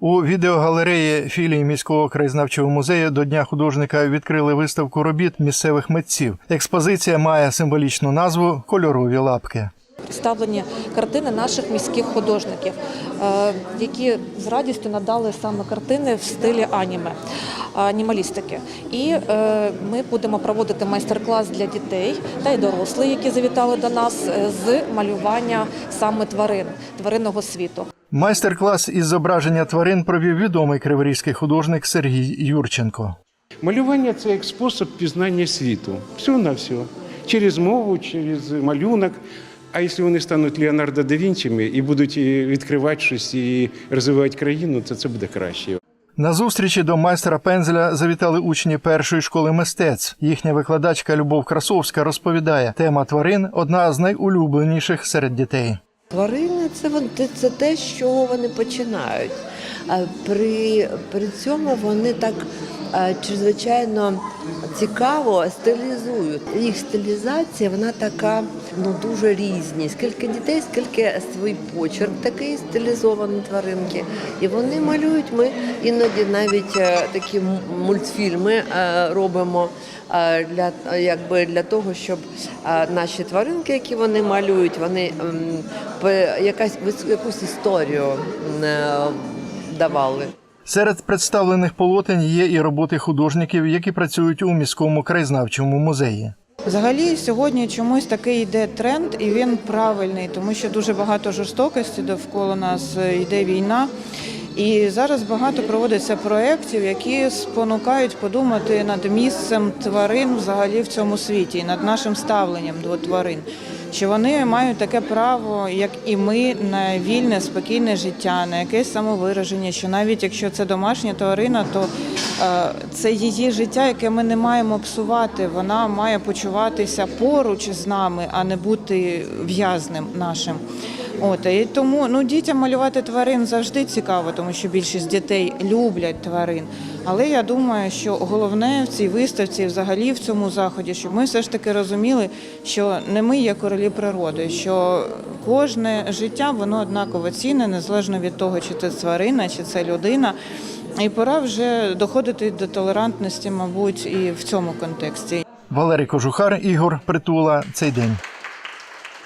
У відеогалереї філії міського краєзнавчого музею до Дня художника відкрили виставку робіт місцевих митців. Експозиція має символічну назву Кольорові лапки. представлені картини наших міських художників, е, які з радістю надали саме картини в стилі аніме, анімалістики. І е, ми будемо проводити майстер-клас для дітей та й дорослих, які завітали до нас е, з малювання саме тварин, тваринного світу. Майстер-клас із зображення тварин провів відомий криворізький художник Сергій Юрченко. Малювання це як спосіб пізнання світу. Всього на всього. Через мову, через малюнок. А якщо вони стануть Леонардо да Вінчими і будуть відкривати щось і розвивати країну, то це буде краще. На зустрічі до майстра пензеля завітали учні першої школи мистецтв. Їхня викладачка Любов Красовська розповідає, тема тварин одна з найулюбленіших серед дітей. Тварини це це- те, з чого вони починають. При, при цьому вони так чрезвичайно цікаво стилізують. Їх стилізація вона така ну дуже різні. Скільки дітей, скільки свій почерк такий стилізований тваринки. І вони малюють. Ми іноді навіть е, такі мультфільми е, робимо е, для е, якби для того, щоб е, наші тваринки, які вони малюють, вони якась якусь історію е, давали. Серед представлених полотен є і роботи художників, які працюють у міському краєзнавчому музеї. Взагалі сьогодні чомусь такий йде тренд, і він правильний, тому що дуже багато жорстокості довкола нас е, йде війна. І зараз багато проводиться проєктів, які спонукають подумати над місцем тварин взагалі в цьому світі, над нашим ставленням до тварин. Що вони мають таке право, як і ми, на вільне, спокійне життя, на якесь самовираження. Що навіть якщо це домашня тварина, то е, це її життя, яке ми не маємо псувати. Вона має почуватися поруч з нами, а не бути в'язним нашим. От і тому ну дітям малювати тварин завжди цікаво, тому що більшість дітей люблять тварин. Але я думаю, що головне в цій виставці, взагалі в цьому заході, щоб ми все ж таки розуміли, що не ми є королі природи, що кожне життя воно однаково цінне, незалежно від того, чи це тварина, чи це людина. І пора вже доходити до толерантності, мабуть, і в цьому контексті. Валерій Кожухар, Ігор Притула. Цей день.